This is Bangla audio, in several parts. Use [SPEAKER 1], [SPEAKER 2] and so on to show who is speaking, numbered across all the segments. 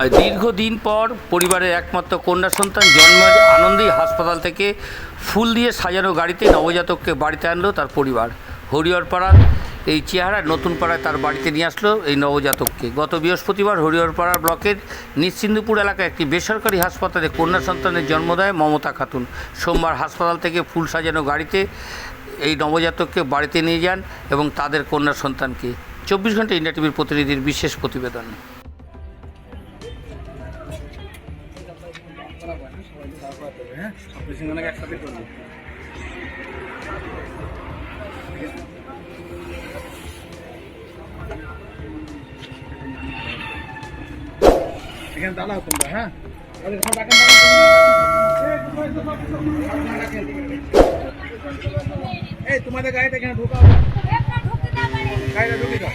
[SPEAKER 1] দীর্ঘদিন পর পরিবারের একমাত্র কন্যা সন্তান জন্মের আনন্দেই হাসপাতাল থেকে ফুল দিয়ে সাজানো গাড়িতে নবজাতককে বাড়িতে আনলো তার পরিবার। হরিহরপাড়ার এই চেহারা নতুন পাড়ায় তার বাড়িতে নিয়ে আসলো এই নবজাতককে। গত বৃহস্পতিবার হরিহরপাড়া ব্লকের নিশ্চিন্দপুর এলাকায় একটি বেসরকারি হাসপাতালে কন্যা সন্তানের জন্ম দেয় মমতা খাতুন। সোমবার হাসপাতাল থেকে ফুল সাজানো গাড়িতে এই নবজাতককে বাড়িতে নিয়ে যান এবং তাদের কন্যা সন্তানকে। চব্বিশ ঘণ্টা ইন্ডিয়া টিভির প্রতিনিধির বিশেষ প্রতিবেদন।
[SPEAKER 2] হ্যাঁ অপারেশন অনেক একসাথে করব এখানে দাঁড়াও তোমরা হ্যাঁ আরে সব রাখেন, রাখেন, রাখেন। এই তোমাদের গাড়িটা এখানে ঢোকাও গাড়িটা ঢুকে দাও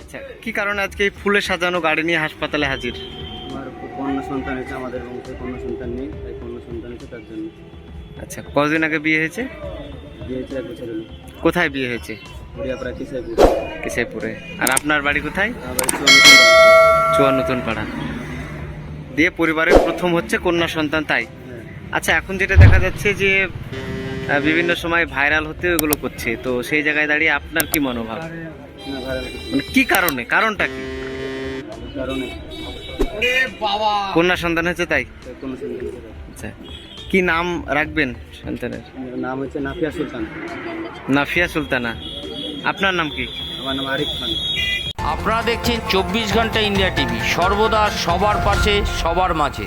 [SPEAKER 3] আচ্ছা কি কারণে আজকে এই ফুলে সাজানো গাড়ি নিয়ে হাসপাতালে হাজির?
[SPEAKER 4] আমার কন্যা সন্তান হয়েছে আমাদের বংশে কন্যা সন্তান নেই তাই কন্যা সন্তান হয়েছে তার জন্য।
[SPEAKER 3] আচ্ছা কদিন আগে বিয়ে হয়েছে?
[SPEAKER 4] দিয়েছে এক বছর হলো
[SPEAKER 3] কোথায় বিয়ে হয়েছে?
[SPEAKER 4] হরিয়াপাড়া কিসাইপুর
[SPEAKER 3] কিসাইপুরে আর আপনার বাড়ি কোথায়?
[SPEAKER 4] চুয়ান্ন
[SPEAKER 3] নতুন পাড়া দিয়ে পরিবারের প্রথম হচ্ছে কন্যা সন্তান তাই?
[SPEAKER 4] হ্যাঁ।
[SPEAKER 3] আচ্ছা এখন যেটা দেখা যাচ্ছে যে বিভিন্ন সময় ভাইরাল হতে এগুলো করছে। তো সেই জায়গায় দাঁড়িয়ে আপনার কি মনোভাব? মানে কি কারণে? কারণটা কি?
[SPEAKER 4] কারণে
[SPEAKER 3] কন্যা সন্তান
[SPEAKER 4] হয়েছে তাই।
[SPEAKER 3] আচ্ছা। কি নাম রাখবেন সন্তানের?
[SPEAKER 4] নাম হচ্ছে নাফিয়া সুলতান।
[SPEAKER 3] নাফিয়া সুলতানা। আপনার নাম কি?
[SPEAKER 4] আমার নাম আরিফ খান।
[SPEAKER 1] আপনারা দেখছেন চব্বিশ ঘণ্টা ইন্ডিয়া টিভি। সর্বদা সবার পাশে সবার মাঝে।